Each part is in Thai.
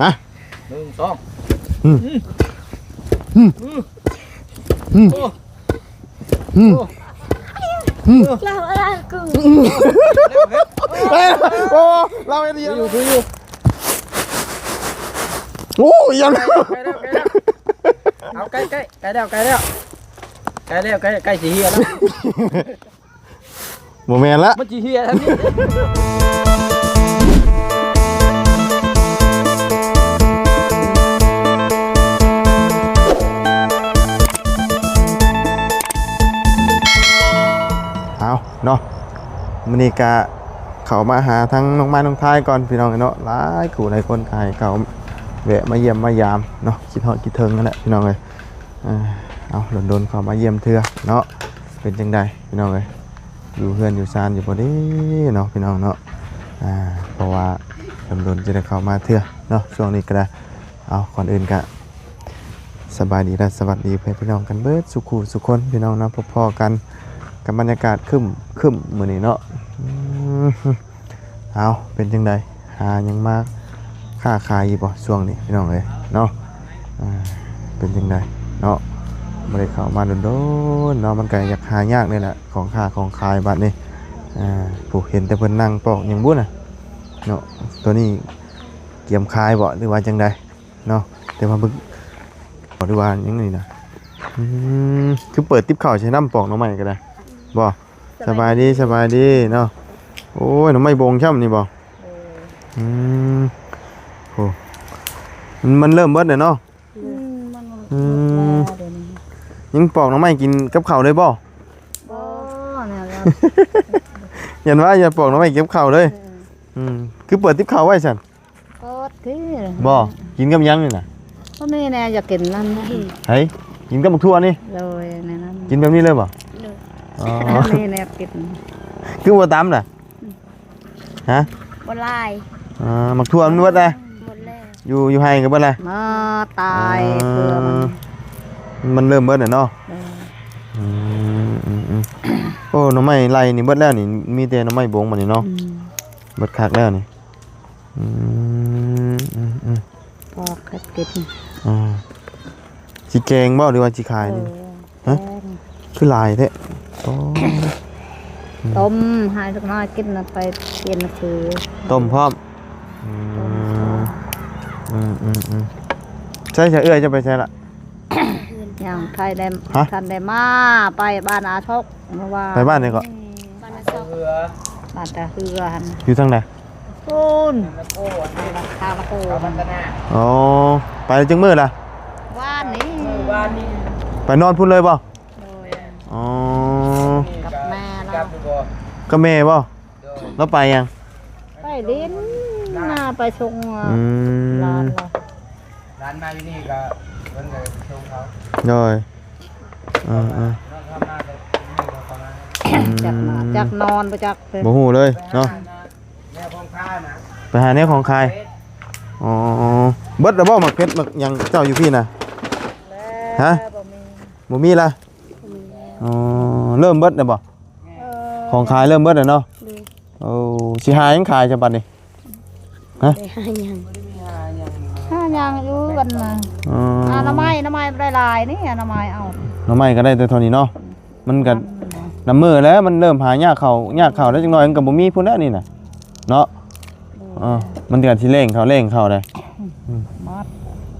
มาหนึ่งสองอืมอืมอืมโอ้อืมเราอะไรกูเอ้ยโอ้เราไอ้ดีอยู่คืออยู่โอ้ยยังใกล้แล้วใกล้แล้วเอาใกล้ใกล้ใกล้แล้วใกล้แล้วใกล้แล้วใกล้ใกล้สีเฮียแล้วโมเมนต์ละมันสีเฮียทั้งนี้ เนาะมันนี่กะเขามาหาทั้งน้องไม้น้องท้ายก่อนพี่น้องเนาะหลายขู่หลายคนทยเขาแวะมาเยี่ยมมายามเนาะคิดฮอดคิดเถึงนั่นแหละพี่น้องเลยเอ่าเอาโดนเขามาเยี่ยมเถื่อเนาะเป็นจังใดพี่น้องเลยอยู่เพื่อนอยู่ซานอยู่พอดีเนาะพี่น้องเนาะเพราะว่าโดนจะได้เข้ามาเถื่อเนาะช่วงนี้ก็ได้เอาก่อนอื่นกะสบายดีและสวัสดีเพื่อนพี่น้องกันเบิดสุขูสุขคนพี่น้องนะพอๆกัน กับบรรยากาศคึมคึมมือนี้เนาะอืมเอาเป็นจังใดหายังมากค่าขายยู่บ่ช่วงนี้พี่น้องเอ้ยเนาะเป็นจังใดเนาะไม่ได้เข้ามาโดนๆเนาะมันก็อยากหายากนี่แหละของค่าของขายบัดนี้อ่าผู้เห็นแต่เพิ่นนั่งปอกยังบุ่นน่ะเนาะตัวนี้เกี่ยมขายบ่หรือว่าจังใดเนาะแต่ว่าบิ่งบอกดีว่าหยังไงนะอืมคือเปิดติ๊บเข่าใช้น้ำปอกน้องใหม่ก็ได้ บ่สบายดีสบายดีเนาะโอ้ยหน้องใหม่บงช่ำนี่บ่อืมโหมันมันเริ่มเบิดเลยเนาะมันอืมยังปอกหน้องใหม่กินกับข้าวเลยบ่บ่เนี่ยเรายันว่าอย่าปอกหน้องใหม่กินกับข้าวเลยอืมคือเปิดติ๊บเข่าวไว้สั่นโคตรที่บ่กินกับหยังนี่น่ะก็นี่แน่อยากกินนั่นนะเฮ้ยกินกับหมกทั่วนี่เลยในนั้นกินแบบนี้เลยบ่ อ๋อนี่แน่กินคือบ่ตำน่ะฮะบ่ลายอ่าหมักทั่วมันเบิดเลยหมดแล้วอยู่อยู่ให้กันเบิดเลยมาตายเพื่อมันมันเริ่มเบิดแล้วเนาะเอออืมอืมอืมโอ้หน่อไม้ไล่นี่เบิดแล้วนี่มีแต่หน่อไม้บงบัดนี้เนาะอืมเบิดคักแล้วนี่อืมอืมอืมพอคัดกินอ่าสิแกงบ่หรือว่าสิขายนี่เออฮะ คือลายแท้โอ้ต้มให้สักหน้อยกินน่ะไปเปลี่ยนคือต้มพร้อมอืมอืมอืมอืมใช่ใช่เอื้อยจะไปใช่ละ อย่างไทยได้ฮะท่านได้มาไปบ้านอาชกเมื่อวานไปบ้านไหนก่อนบ้านเรือบ้านตาเฮือหันอยู่ทางไหนปูนแล้วโอ้อันนี้ทางละโกเอามัพันฒนาอ๋อไปจังมืดล่ะว่านนี่มือวานนี้ไปนอนพุ่นเลยบ่โดย อ๋อ กับแม่เรากับบ่ก็แม่บ่โดยแล้วไปยัง ไปลิ้นหน้าไปชงอืมร้านเราร้านมาที่นี่ก็เพิ่นเลยชมเขาโดยอ่าอ่าน้องทำมาก็นี่ก็ประมาณจากมาจากนอนไปจากบ่ฮู้เลยเนาะแม่พงค่านะไปหาแนวของใครอ๋อเบิดแล้วบ่หมักเพชรหมักหยังเจ้าอยู่พี่น่ะฮะบ่มีล่ะ อ๋อเริ่มเบิดแล้วบ่ของขายเริ่มเบิดแล้วเนาะโอ้สิหาหยังขายจังบัดนี้ได้ห้าอย่างห้าอย่างอยู่กันนะอ๋ออนามัยอนามัยได้ลายนี่อนามัยเอาหน่อไม้ก็ได้แต่เท่านี้เนาะมันก็น้ำมือแล้วมันเริ่มหายากเข้ายากเข้าแล้วจังน้อยมันก็บ่มีพุ่นแล้วนี่น่ะเนาะอ๋อมันก็สิเร่งเข้าเร่งเข้าได้มัด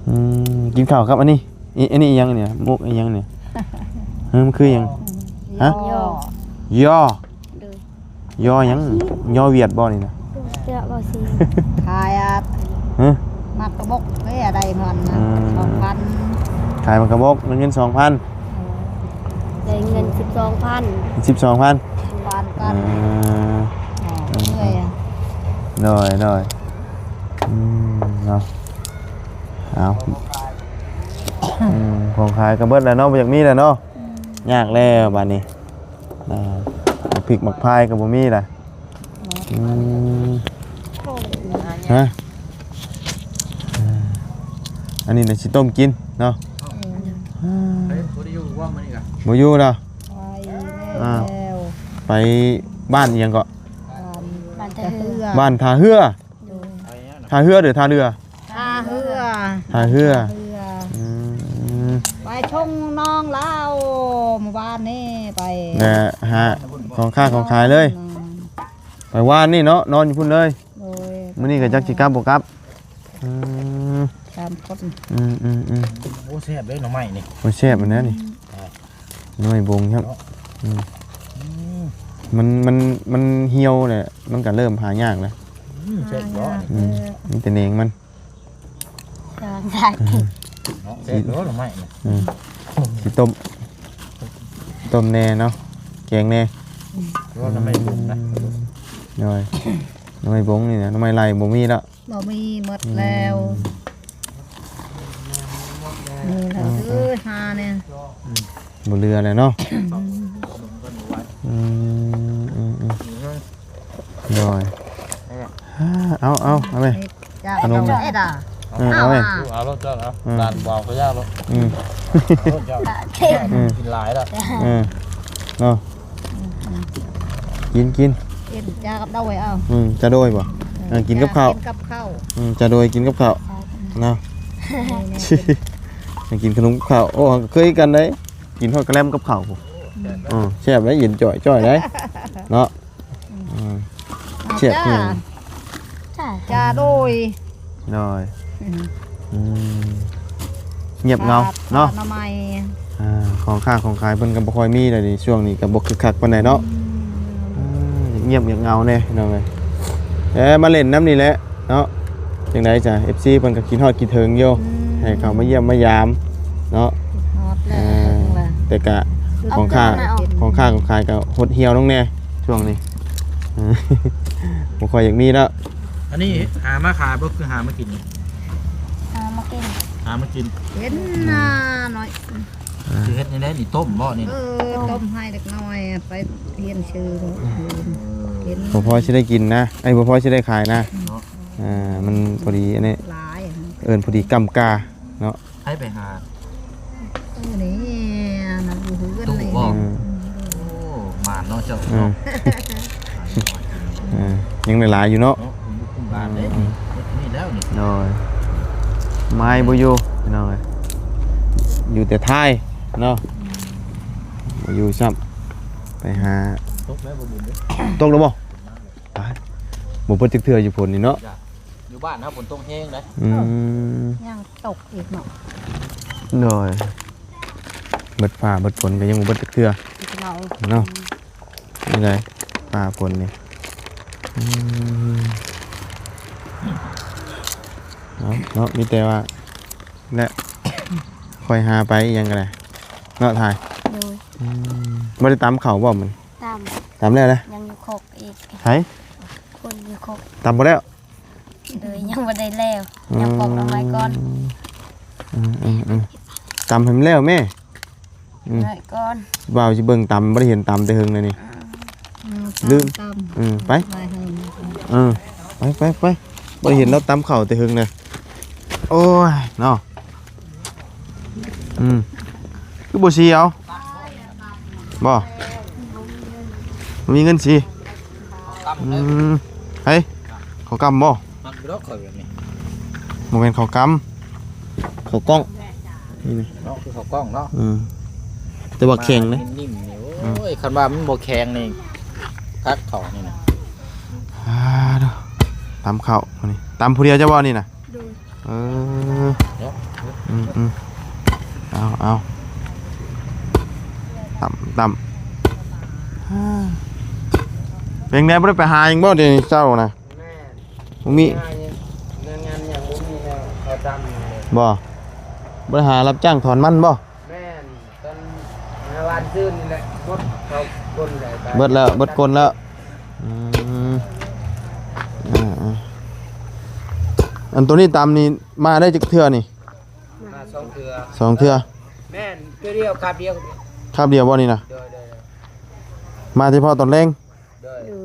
อืมกินข้าวครับอันนี้อีอันนี้อีหยังเนี่ยมุกอีหยังเนี่ย เฮ้ยมันคือหยัง ฮะ ย่อย่อย่อหยังย่อเวียดบ่นี่นะเจ้าบ่สิขายอะฮะ มัดกระบอกนี่อะไรมันนะอืม สองพันขายมันกระบอกมันเงินสองพันได้เงินสิบสองพันสิบสองพันบานกันอ๋อเมื่อยอะหน่อยหน่อยอืมเนาะเอาอืมของขายกระเบิดแล้วเนาะบ่อยากมีแล้วเนาะ ยากแล้วบัดนี้อ่าพริกหมักพายกับบ่มีล่ะอืมฮะอ่าอันนี้น่ะสิต้มกินเนาะเฮ้ยบ่ได้อยู่ว่ามันนี่ก็บ่อยู่แล้วไปอ่าแล้วไปบ้านอีหยังก็บ้านตะเฮือบ้านทาเฮือไปเนี่ยนะทาเฮือหรือทาเรือทหาเหือเหืออืมไปช งน้องเล่าเมื่อวานนี่ไปแหน่หาของค่าของขายเลย ไปว่านนี่เนาะนอนอยู่พุ่นเลยโดยมื้อนี้ก็จักสิกลับบ่กลับอืมตามคนอืมอืมอืมโอ้แซ่บเลยหน่อไม้นี่โอ้แซ่บอันนั้นนี่หน่วยบงครับอืมมันมันมันเหี่ยวเนี่ยมันก็เริ่มหายากแล้วอืมแซ่บเนาะนี่อืมมีแต่เนงมันจางได้เนาะแซ่บเนาะหน่อไม้นี่อืมสิต้มต้มแน่เนาะแกงแน่เพราะว่าหน่อไม้บุ้งนะหน่อยหน่วยบงนี่นะหน่วยไรบ่มีแล้วบ่มีหมดแล้วนี่แหละเอ้ยหาเนี่ยบ่เรือเลยเนาะอืมอืมอืมหน่อยอ่าเอาเอาเอาไปจ้าขนมเอาเอ็ดอะเออเอาไปดูเอารถเจ้าเอาร้านวาวก็ยากรถอืมรถเจ้าอืมกินหลายแล้วเออเนาะกินกินเอ็ดจ้ากับเดาไว้เอาอืมจะโดยบ่เออกินกับข้าวกินกับข้าวอืมจะโดยกินกับข้าวเนาะอยากกินขนมกับข้าวโอ้เคยกันได้กินทอดกระแลมกับข้าวพุ่นอ๋อแซ่บได้ยินจ่อยจ่อยได้เนาะอืมเชียบจ้าอืมจ้าจ้าโดยหน่อย อืมเงียบเงาเนาะทำไมอ่าของข้างของขายเพิ่นก็บ่ค่อยมีเลยดิช่วงนี้ก็บ่คึกคักปานใดเนาะอืมเงียบเงียบเงาแน่พี่น้องเอ้ยเอ้มาเล่นน้ำนี่แหละเนาะจังไดจ้ะ FC เพิ่นก็คิดฮอดคิดถึงอยู่ให้เขามาเยี่ยมมายามเนาะฮอดแล้อ่าวล่ะแต่กะของข้าของข้าของขายก็หดเหี่ยวลงแน่ช่วงนี้อืมบ่ค่อยอยากมีแล้วอันนี้หามาขายบ่คือหามากินนี่ เอามากิน หามากินเห็นหน้าหน่อย คือเฮ็ดนี่แหละนี่ต้มบ่นี่เออต้มให้เด็กน้อยไปเรียนชื่อเห็นบ่พอสิได้กินนะไอ้บ่พอสิได้ขายนะอ่ามันพอดีอันนี้หลายอะเอิ้นพอดีกำกาเนาะให้ไปหาเออนี่นะอยู่หือกันตู้นี่บ่อืมโอ้หมานเนาะเจ้าอืเนาะมอ่ายังหลายๆอยู่เนาะ เนาะผมอยู่คุมบ้านเด้นี่แล้วนี่โดย ไม้บ่อยู่พี่น้องเอ้ยอยู่แต่ท้ายเนาะบ่อยู่ซ้ำไปหาตกแล้วบ่บุญเด้ตกแล้วบ่ตายบ่เพิ่นจักเทื่ออยู่พุ่นนี่เนาะอยู่บ้านนะฝนตกแห้งนะอืมยังตกอีกเนาะโดยเบิดฟ้าเบิดฝนก็ยังบ่เบิดจักเทื่อเราเนาะนี่ไงฟ้าฝนนี่อืม เนาะเนาะมีแต่ว่าและคอยหาไปอีหยังก็ได้เนาะถ่ายโดยอืมบ่ได้ตามเขาบ่มันตามตามแล้วนะยังอยู่คกอีกไผคนอยู่คกตามบ่แล้วเลยยังบ่ได้แล้วยังปอกเอาไว้ก่อนอืมอืมอืมตามให้มันแล้วแม่ อืม ไว้ก่อนบ่าวสิเบิ่งตามบ่ได้เห็นตามแต่หึงเลยนี่อืมลืมตามอืมไปไว้ให้เออไปไปไปบ่ได้เห็นเราตามเข่าแต่หึงเลย โอ้ยเนาะอืมคือบ่สิเอาบ่บ่มีเงินสิกำอืเลยมเฮ้ยเขากำบ่มันบ่ดอกข่อยแบบนี้บ่แม่นเขากำเขากล้องนี่นี่เนาะคือเขากล้องเนาะอืมแต่ว่าแข็งนะนิ่มๆนี่โอ้ยคันว่ามันบ่แข็งนี่คักเขานี่นะอ่าเด้อตามเข้ามานี่ตามผู้เดียวจะบ่นี่น่ะดู เออเนาะอืมอืมเอาเอาต่ำต่ำอ่าเป็นไงบ่ได้ไปหาหยังบ่เดี๋ยวนี้เจ้านะบ่มีงานงานอย่างบ่มีแล้วเขาจำเลยบ่บ่ได้หารับจ้างถอนมันบ่แม่นตอนในวันซื่นนี่แหละกดเขากดเลยไปเบิดแล้วเบิดกลแล้วอืมอ่าอ่า อันตัวนี้ตามนี่มาได้จักเทื่อนี่มาสองเทือสองเทื่อแม่นเทือเดียวครับเดียวคาบเดียวบ่นี่นะเด้อเด้อมาเฉพาะตอนแรงเด้อดู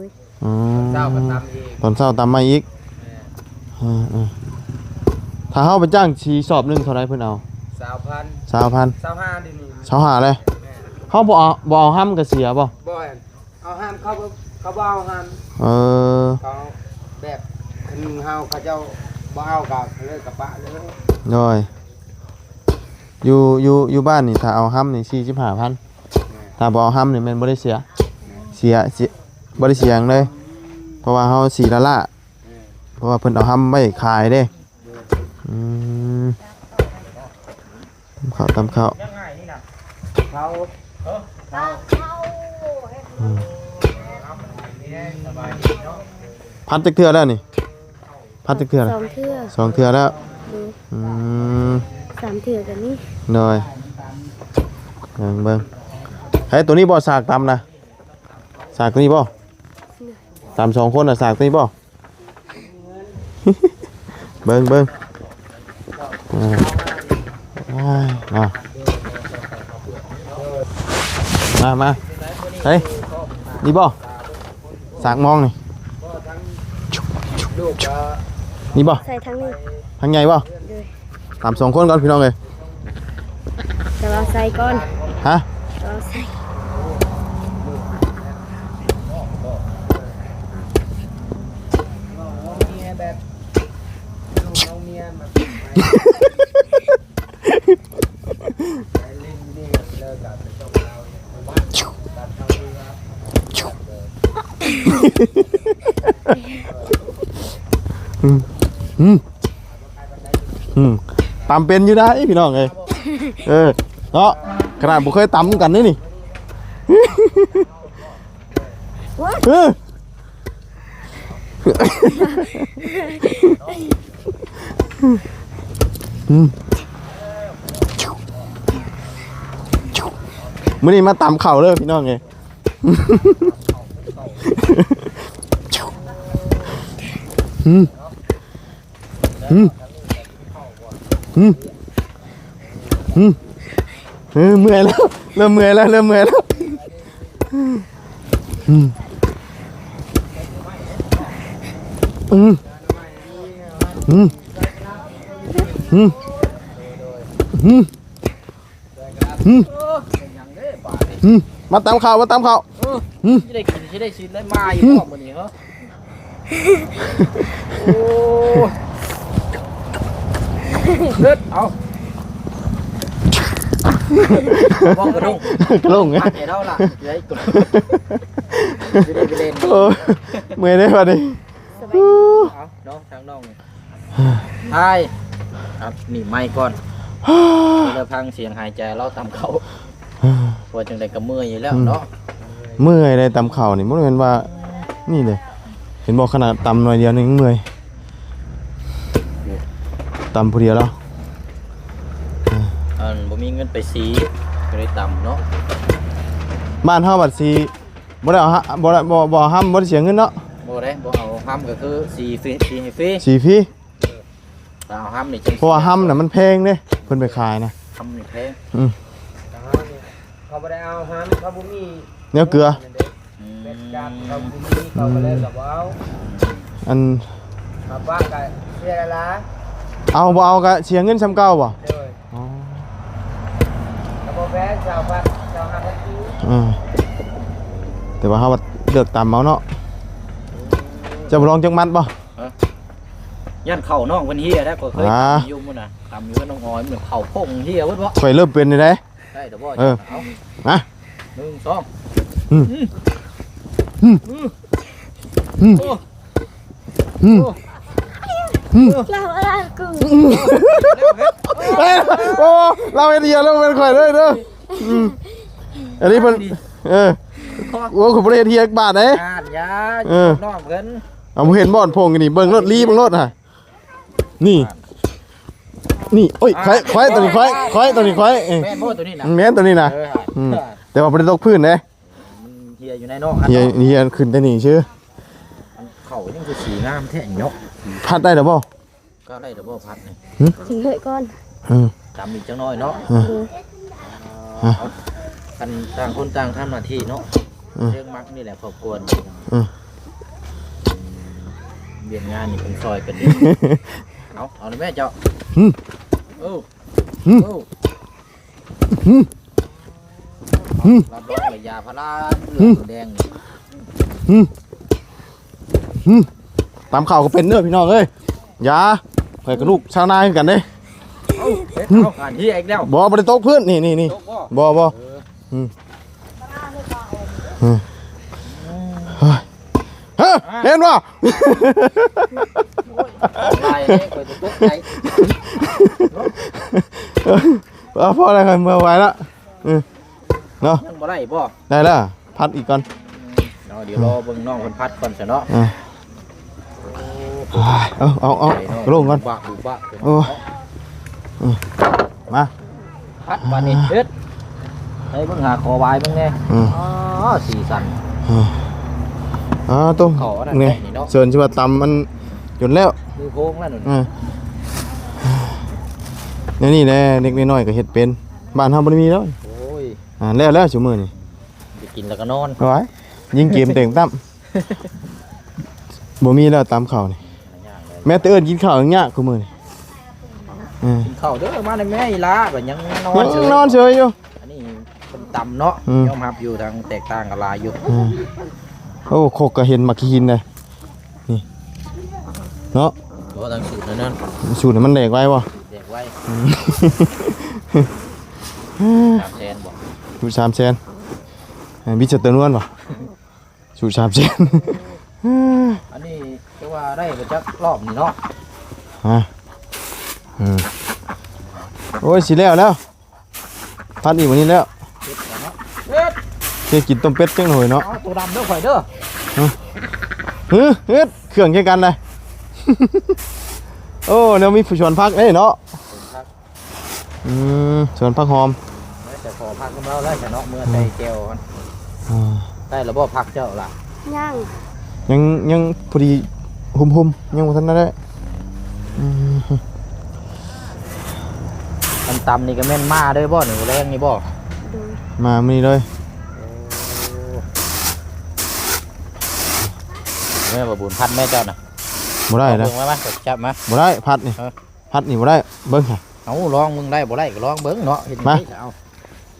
อืมเจ้าก็ทำเองตอนเช้าตามมาอีกอืมอืมถ้าเฮาไปจ้างชีสอบหนึงเท่าไรเพิ่นเอาสาวพันสาวพันสาวห้าดินี่สาวหาเลยแม่นเฮาบ่เอาบ่เอาห้ำก็เสียบ่บ่เห็นเอาห้ามเขาบ่เขาบ่เอาห้ามเออ เขาแบบคันเฮาเขาเจ้า บ่เอากับเลิกกับปะเลยโดยอยู่อยู่อยู่บ้านนี่ถ้าเอาห้ำนี่สี่สิบห้าพันถ้าบ่เอาห้ำนี่แมันบ่ได้เสีย เสียเสียบ่ได้เสียหยังเลย เพราะว่าเฮาสีละละเพราะว่าเพิ่นเอาห้ำไว้ขายเด้อืมตำข้าวตำข้าวยังไงนี่น่ะเขาเออเขาสบายดีเนาะพัดจักเทื่อแล้วนี่ พัดจักเทื่อสแล้วองเทื่อสองเทื่อแล้วดูอืมสามเทื่อกันนี่หน่อยเบิ่งเบิ่งเฮ้ยตัวนี้บ่สากตำนะสากตัวนี้บ่ตำสองคนน่ะสากตัวนี้บ่ เบิ่งเบิ่งอ่าอ้ายมามามาเฮ้ยนี่บ่สากมองนี่ ลูกก็ นี่บ่ใส่ทั้งนี้ทางใหญ่บ่เลยตำสองคนก่อนพี่น้องเลยแต่ว่าใส่ก่อนฮะแต่ว่าใส่เมียแบบลูกเอาเมี ตำเป็นอยู่ได้พี่น้องเลยเออเนาะขนาดบุเคยตำกันนี่นี่เอออืมมื่อนี้มาตำเข่าเลยพี่น้องไงอืมอืม อืมอืมเออเมื่อยแล้วเริ่มเมื่อยแล้วเริ่มเมื่อยแล้วอืมอืมอืมอืมอืมอืมอืมมาตำข่าวมาตำข่าวจะได้กินจะได้ชินได้มาอยู่พร้อมมื้อนี้เหรอโอ้ เลิศเอาว่องกระดุงกระลงไงมาเดี๋ยวเราล่ะเดี๋ยวให้กดจะได้ไปเล่นโอ้ยเมื่อยได้ป่ะนี่สบายดีเอาน้องทางน้องนี่ทายครับนี่ไม้ก่อนเราพังเสียงหายใจเราตามเขาพอจังไดก็เมื่อยอยู่แล้วเนาะเมื่อยเลยตำเข่านี่มันเป็นว่า นี่เลยเห็นบอกขนาดตำหน่อยเดียวนึงเมื่อย ตำผู้เดียวแล้วอันบ่มีเงินไปสีก็เลยต่ำเนาะบ้านเฮาบัดซีบ่ได้เอาฮะบ่ได้บ่บ่ห้ามบ่ได้เสียเงินเนาะบ่ได้บ่เอาห้ำก็คือสีฟรีสีให้ฟรีสีพี่แต่เอาห้ำนี่จังเพราะว่าห้ามน่ะมันแพงเด้เพิ่นไปขายนะห้ำนี่แพงอืมเขาบ่ได้เอาห้ำเขาบ่มีเนื้อเกลือเป็ดจัดเขาบ่มีเขาก็เลยแบบว่าเอาอัน ครับว่าก็เสียละ เอาบ่เอาก็เสียเงินซ้ำเก่าบ่เด้ออ๋อแล้วบ่แพ้ชาวบ้านชาวหาพันกีอือแต่ว่าเฮาบัดเลือกตำเอาเนาะจะบ่ลองจักมัดบ่ ย่านเข่าน้องเพิ่นเฮียได้ก็เคยอ่าตำอยู่มื้อน่ะตำอยู่กับน้องออยเหมือนเข่าพงเฮียเบิดบ่ข่อยเริ่มเป็นนี่เด้ ได้เด้อบ่เออเอามาหนึ่งสองอืมอืมอืมโอ้อืม เราอะไรกูเอ้ยโอ้เราไอเดียเราเป็นข่อยเลยเด้ออืมอันนี้เพิ่นเออข้อโอ้คุณบ่ได้เฮ็ดเฮียกบาทเด้อ่านยาเออน้องเพิ่นเอาบ่เห็นบ่อนโพงกันนี่เบิ่งรถลีเบิ่งรถฮะนี่ นี่โอ้ยควายควายตัวนี้ควายควายตัวนี้ควายเอ้ยแม่นบ่ตัวนี้นะแม่นตัวนี้นะเอออืมเออแต่ว่าบ่ได้ตกพื้นเด้มันเฮียอยู่ในนอกอันเฮียเนาะเฮียขึ้นแต่นี่ชื่อ เขายังคือสีงามแท้ยก พัดได้ดอกบ่ก็ได้ดับเบิลพัดนี่ถึงเหยก่อนเออจำอีกจังน้อยเนาะเออดูอะเอากันต่างคนต่างทำหน้าที่เนาะเออเรื่องมักนี่แหละครอบครัวเออเบียนงานนี่เป็นซอยกันดีเอาเอาเลยแม่เจ้าอืมโอ้อืมโอ้อืมอืมรับรองเลยยาพาราเหลืองแดงนี่อืมอืม ตามข่าวก็เป็นเด้อพี่น้องเอ้ยอย่าข่อยกับลูกชาวนาคือกันเด้เอาเฮ็ดเอาอ่านที่อีกแล้วบ่บ่ได้ตกพื้นนี่นี่นี่ตกบ่บ่บ่เอออืมอืมเฮ้ยเฮ้ยเห็นบ่ลายเนี่ยข่อยจะตกใจเอาพอแล้วกันเมื่อไหวแล้วอืมเนาะยังบ่ได้บ่ได้แล้วพัดอีกก่อนเนาะเดี๋ยวรอเบิ่งน้องเพิ่นพัดก่อนซะเนาะอ่า เอาเอาเอาใจเนาะลงก่อนบุบักบุบักโอ้ยมาพัดบาดนี้เฮ็ดให้เบิ่งหาคอวายเบิ่งแน่อืมอ๋อสีสันอ่าตุ้มขออันนั้นนี่นี่เนาะเชิญชิว่าตำมันจนแล้วมือโค้งแล้วนั่นอ่าเนี่ยนี่แหละเด็กน้อยๆก็เฮ็ดเป็นบ้านเฮาบ่ได้มีแล้วโอ้ยอ่าแล้วแล้วซุมื้อนี่ไปกินแล้วก็นอนเอาไว้ยิงเกมเต็งตั้มบ่มีแล้วตำข้าวนี่ย่างเลย แม้แต่เอิ้นกินข้าวยังยากกูมื้อนี่อ่ากินข้าวเด้อมาในแม่อีหลาแบบยังนอนยังเฉยนอนเฉยอยู่ อันนี้เป็นต่ำเนาะอืม ยอมรับอยู่ทางแตกต่างกับลายอยู่อืมโอ้โคกก็เห็นมักหินเลยนี่เนาะเพราะทางสูตรนั้นนั่นสูตรนี่มันแหลกไว้บ่เด็กไว้สามแสนบอกสูตรสามแสนอ่าบิจตนวนบ่สูตรสามแสนอันนี้ก็ ว่าได้ไปจักรอบนี่เนาะอะอืมโอ้ยสิแล้วแล้วพัดอีกวันนี้แล้วเฮ็ดแล้วเนาะเฮ็ดเฮ็ดกินต้มเป็ดจังหน่อยเนาะเอาตัวดำเด้อข่อยเด้อเฮ้ยเฮ็ดเครื่องแค่กันเลย โอ้เดี๋ยวมีผู้ชวนพักเอ้ยเนาะครับอืมชวนพักหอมแล้วแต่ขอพักกับเราแล้วจะเนาะเมื่อใส่แก้วกันอ่าได้แล้วบ่พักเจ้าล่ะย่างยังยังพอดี หุ่มๆยังบ่ทันได้อืมตำตำๆนี่ก็แม่นมาเด้อบ่หนูแรงนี่บ่ดูมามื้อนี้เลยแม่บ่บุญพัดแม่เจ้าน่ะบ่ได้นะเอาเบิ่งมาไหมจับมาบ่ได้พัดนี่เออพัดนี่บ่ได้เบิ่งค่ะเอาลองมึงได้บ่ได้ก็ลองเบิ่งเนาะเห็นมาเอา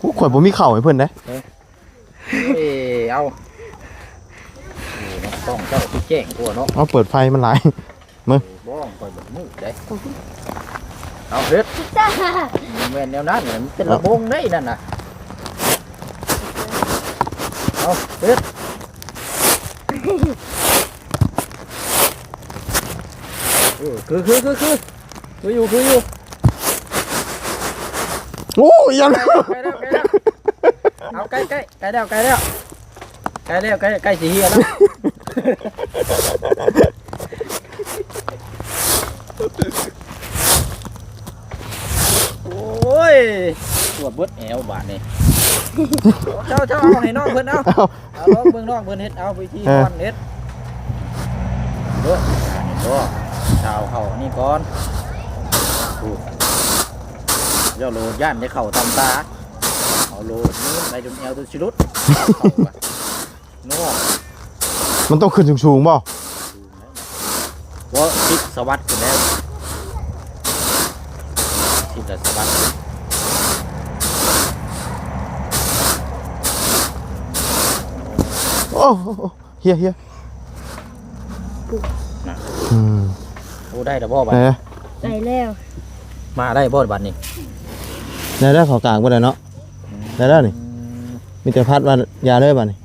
กูข่อยบ่มีข้าวให้เพิ่นเด้เอ้ยเอา นี่นะต้องเจ้าที่แจ้งกลัวเนาะเอาเปิดไฟมันหลายบ้องคอยแบบมืดได้เอาเฮ็ดจ้าแม่นแนวนั้นน่ะมันเป็นระบงได้นั่นน่ะเอาเฮ็ดเออคือคือคือคือคืออยู่คืออยู่โอ้ยยังใกล้แล้วใกล้แล้วใกล้แล้วเอาใกล้ใกล้ใกล้แล้วใกล้แล้วใกล้แล้วใกล้ใกล้สิเฮียแล้ว โอ้ยปวดเบิดแอวบาดนี่เจ้าเจ้าเอาให้น้องเพิ่นเอาเอาเอาลองเบิ่งน้องเพิ่นเฮ็ดเอาวิธีก่อนเฮ็ดเด้ออันนี้ก็ชาวเขานี่ก่อนถูกเจ้าโลดย่านจะเข้าตำตาเอาโลดนี้ไปจนแอวตัวชิลุดเข้าไปโน่ มันต้องขึ้นสูงๆบ่ว่าทิศสวัสดิ์กันแล้วทิศสวัสดิ์โอ้โอ้เฮียเฮียอืมโอ้ได้แต่บ่บัดไหนได้แล้วมาได้บ่บัดนี่ไหนได้ขอกลางบ่ได้เนาะได้แล้วนี่มีแต่พัดว่ายาเลยบ่นี่บ่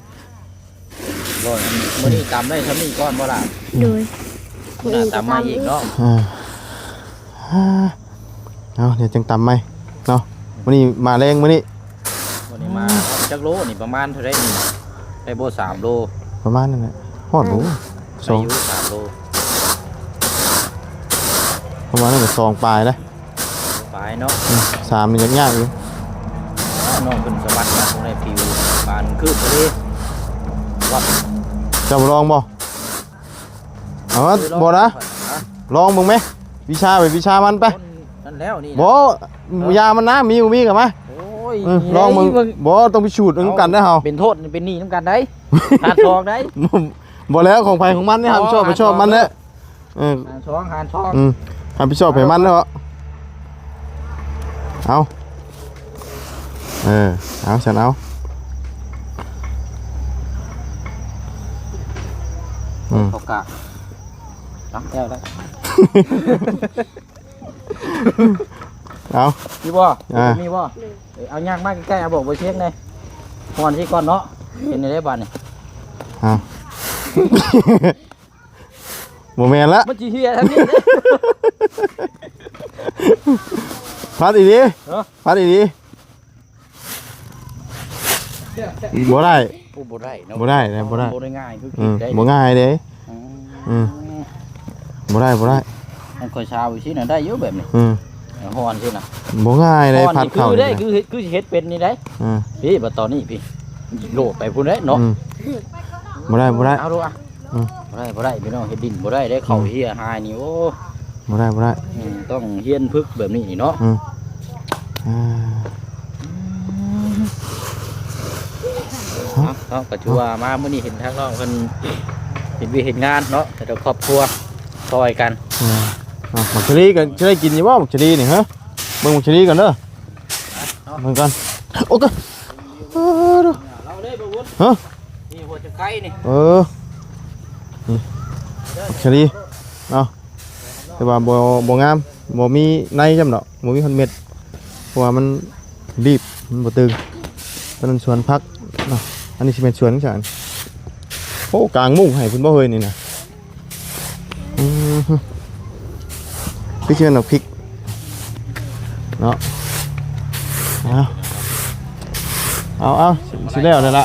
มื้อนี้ตำได้ทำนี่ก่อนบ่ล่ะโดยน่าตำมาอีกเนาะอ่าอ่าเอาเดี๋ยวจังตำไหมเนาะวันนี้มาแรงมื้อนี้วันนี้มาจักโลนี่ประมาณเท่าไรนี่ได้บ่สามโลประมาณนั้นแหละฮอดหมูสอาองยุสามโลประมาณนั้นก็สองปลายแล้วไปเนาะอืมสามนี่ยังยากอยู่น้องเป็นสวัสดิ์นะตรงในผิวบานคืบไปเลยวัด จะมาลองบ่เอาวะบ่นะลองมึงไหมวิชาไปวิชามันไปนั่นแล้วนี่นะบ่ยามันนะมีอยู่มีกับมาโอ้ยเออลองมึงบ่ต้องไปชูดมึงกันได้อเฮาเป็นโทษเป็นหนี้น้ำกันได้หานทองได้บ่แล้วของไผของมันนี่ครับชอบไปชอบมันเด้อเออหานทองหานทองอืมทำไปชอบไปมันเด้อเอาเออเอาฉันเอา อืม เขากะรับแล้วได้เอาพี่บ่อ่ามีบ่เอ้ยเอายากมากใกล้ๆเอาบอกบ่เช็คเลยก่อนที่ก่อนเนาะเป็นได้บ้านนี่เอาบ่แม่นละมันสิเฮียทั้งนี้เด้พัดอีดีเนาะพัดอีดี บ่ได้โอ้บ่ได้เนาะบ่ได้นะบ่ได้บ่ได้ง่ายคืออืคิดมได้บ่ง่ายเด้อืมอืมบ่ได้บ่ได้มันค่อยชาวอีสิน่ะได้อยู่แบบนี้อืมฮอนสิน่ะบ่ง่ายเลยฮอนพัดนี่คืเข้าอได้นี่คือเฮ็ดคือสิเฮ็ดเป็นนี่ได้อืมพี่บัดตอนนี้พี่โลดไปพุ่นได้เนาะอืมบ่ได้บ่ได้เอาดูอะอืมบ่ได้บ่ได้พี่น้องเฮ็ดดินบ่ได้ได้เข้าเฮียหายนี่โอ้บ่ได้บ่ได้อืมต้องเฮียนพึกแบบนี้นี่เนาะอืมอ่า เอาเนาะก็ถือว่ามามื้อนี้เห็นทางน้องเพิ่นเห็นวิเห็นงานเนาะแต่ละครอบครัวซอยกันอ่าอะหมักชะลีกันจะได้กินอยู่บ่หมักชะลีนี่ฮะเบิ่งหมักชะลีกันเด้อเบิ่งกันโอ้ก็เออดูเราเลยบ่วุ้นฮะนี่หัวจะไก่นี่เออนี่หมักชะลีเอาแต่ว่าบ่บ่งามบ่มีในจำดอกบ่มีคนเม็ดเพราะว่ามันรีบมันบ่ตึงตอนนั้นสวนพักเนาะ อันนี้สิเป็นสวนของฉันโอ้กลางมุ้งให้เพิ่นบ่เฮยนี่นะอือฮึพี่เชื่อหนักพริกเนาะเอาเอาเอาสิสิแล้วนั่นละ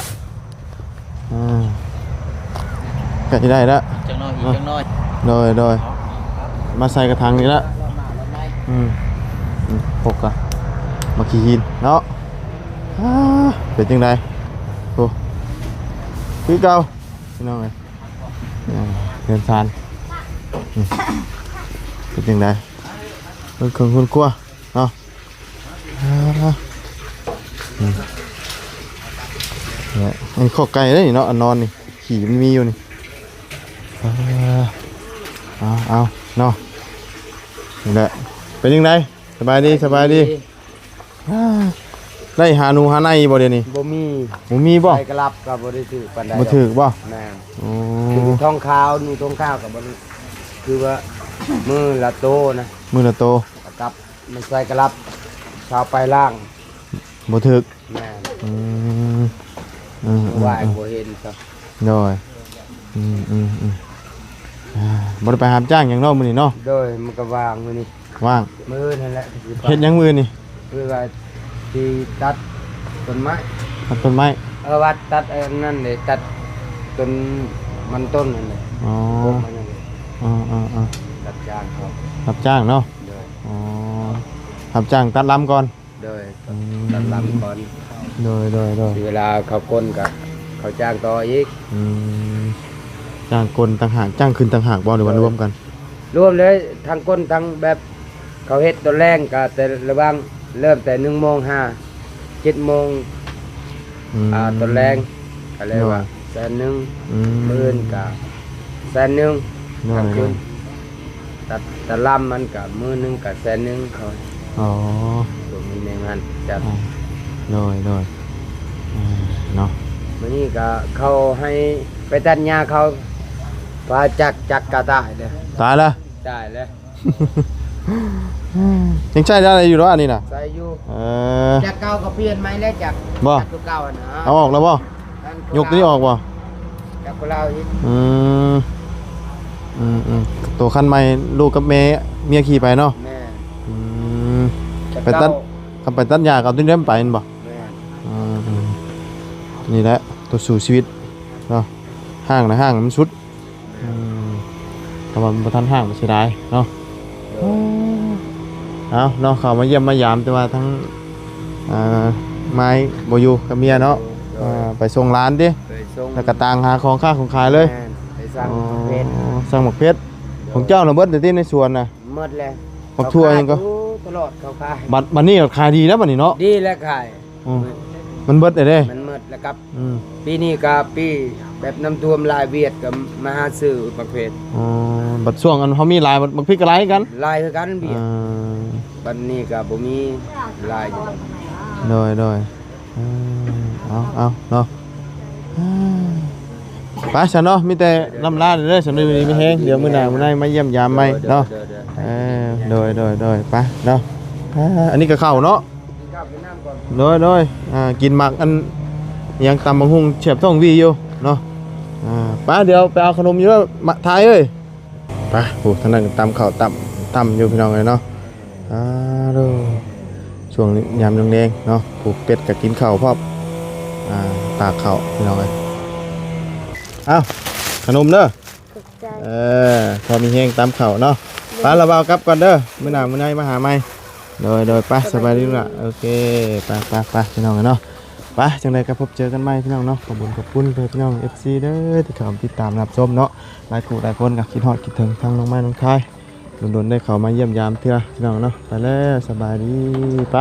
อ่าก็จะได้ละจังน้อยอีกจังน้อยโดยโดยมาใส่กระถางนี่ละรอบหน้ารอบในอืมอืมปกอะมาขี่หินเนาะอ่าเป็นจังไดโอ้ พี่เก่าพี่น้องเลยอ่าเดินซานอืมเป็นจังไดเป็นเครื่องคุณกลัวเนาะอ่าอืมเนี่ยอันข้อไก่ได้นี่เนาะอันนอนนี่ขี่มันมีอยู่นี่อ่าเอาเอาเนาะนี่แหละเป็นยังไงสบายดีสบายดีอ่า ได้หาหนูหาในบ่เดี๋ยวนี้บ่มีหมูมีบ่ไปกระลับกับบ่ได้ถือปานใดบ่ถือบ่แม่นโอ้คือท้องขาวนี่ท้องขาวกับบ่ได้คือว่ามือละโตนะมือละโตกับมันใส่กระลับชาวไปล่างบ่ถือแม่นอืมอืมอืมว่าอืมบ่เห็นครับโดยอืมอืมอืมอ่าบ่ได้ไปหามจ้างหยังเนาะมื้อนี้เนาะโดยมันก็วางมื้อนี้ว่างมื้อนั่นแหละที่ไปเฮ็ดหยังมื้อนี่คือว่า ที่ตัดต้นไม้ตัดต้นไม้เออวัดตัดอันนั้นเลยตัดต้นมันต้นนั่นเลยอ๋อโกมันนั่นเลยอ๋ออ๋ออ๋อตัดยางเขารับจ้างเนาะโดยอ๋อรับจ้างตัดลำก่อนโดยอืม ตัดลำก่อนโดยโดยโดยเวลาเขาก้นกับเขาจ้างต่ออีก อืมจ้างกลต่างหากจ้างขึ้นต่างหากบ่หรือว่ารวมกัน รวมเลยทั้งก้นทั้งแบบเขาเฮ็ดตัวแรงกับแต่ระหว่าง เริ่มแต่หนึ่งโมงห้าเจ็ดโมงอืมอ่าตัวแรงก็เลยว่าเนาะแสนหนึ่งอืมหมื่นกับแสนหนึ่งโดยทางโดคืยนตัดตะลำมันกับมือหนึ่งกับแสนหนึ่งเขาอ๋อตัวมีในงานจัดอ่าโดยโดยอ่าเนาะมื่อนี้ก็เขาให้ไปตัดหญ้าเขาปลาจักจักกระตายเลยตายแล้วได้เลย ยังใช้ได้อะไรอยู่หรออันนี้น่ะใส่อยู่เออจากเก่าก็เปลี่ยนไหมแล้วจากบ่จากตัวเก่าอะนะเอาออกแล้วบ่ยกนี้ออกบ่จากคนเราอีกอืมอืมอืมตัวคันใหม่ลูกกับแม่เมียขี่ไปเนาะแม่อืมจากไปตัดเก่าทำไปตัดหญ้ากับตุ้นเริ่มไปนั่นบ่แม่อืมอืมนี่แหละตัวสู่ชีวิตเนาะห้างนะห้างมันสุดอืมแต่ว่ามันบ่ทันห้างมันเสียดายเนาะ เอาเนาะเขามาเยี่ยมมายามแต่ว่าทั้งอ่าไม้บอยู่กับเมียเนาะอ่าไปส่งร้านดิไปส่งแล้วก็ต่างหาของค่าของขายเลยแม่ไปสั่งอ๋อเพชรสั่งหมกเพชรของเจ้าน่ะเบิดแต่ที่ในสวนน่ะ หมดแล้วบักทั่วยังก็ เขาขายอยู่ตลอดเขาขายบัดบัดนี้ก็ขายดีแล้วบัดนี้เนาะดีแล้วขาย อืมมันเบิดได้เด้ มัน หมดแล้วครับ อืมปีนี้ก็ปีแบบน้ำท่วมหลายเวียดกับมาหาซื้อประเภทอ๋อบัดช่วงอันเฮามีหลายบัดบักพริกก็หลายกันหลายคือกันเวียดอ่าบัดนี้ก็บ่มีหลายอยู่โดยโดยอืมเอาเอาเนาะอ่าไปไปฉันเนาะมีแต่ลำลาเด้อฉันไม่มีแห้งเดี๋ยวมื้อหน้ามื้อหน้ามาเยี่ยมยามใหม่เนาะเออโดยโดยโดยไปเนาะอ่าอันนี้ก็เข้าวเนาะข้าวกินน้ำก่อนโดยโดยอ่ากินหมักอัน ยังตำบังหุงเฉียบท้องวีอยู่เนาะอ่าไป้าเดี๋ยวไปเอาขนมอยู่แล้วมาทายเอ้ยไปโอ้ท่างนั้นก็ตำข้าวตำตำอยู่พี่น้องเลยเนาะอ่าดูช่วงนี้ยามแดงๆเนาะผูกเป็ดกับกินข้าวพร้อมอ่าตากข้าวพี่น้องเลยเอาขนมเด้อตกใจเออพอมีแห้งตามเข่าเนาะไปเราเบากลับก่อนเด้อมื้อหน้ามื้อไหนมาหาใหม่โดยโดยไปสบายดีลูกละโอเคไปไปไปพี่น้องเนาะ ไปจังไดก็พบเจอกันใหม่พี่น้องเนาะขอบคุณขอบคุณเพื่อนพี่น้อง FC เด้อที่เข้ามาติดตามรับชมเนาะหลายคู่หลายคนก็คิดฮอดคิดถึงทางน้องไม้น้องชายโดนๆได้เข้ามาเยี่ยมยามเทื่อพี่น้องเนาะไปแล้วสบายดีไป